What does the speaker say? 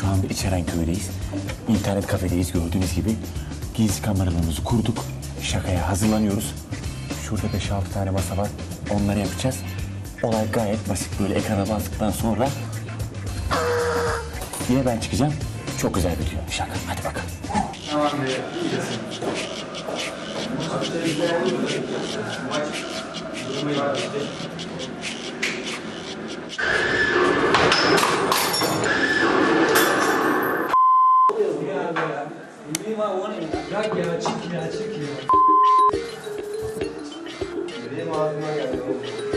Şu anda İçerenköy'deyiz. İnternet kafedeyiz gördüğünüz gibi. Gizli kameralarımızı kurduk. Şakaya hazırlanıyoruz. Şurada 5-6 tane masa var. Onları yapacağız. Olay gayet basit. Böyle ekrana bastıktan sonra yine ben çıkacağım. Çok güzel bitiyor şaka. Hadi bakalım. Ünlüyüm abi o ne? Bırak ya çık ya çık ya. Benim ağzıma geldi oğlum.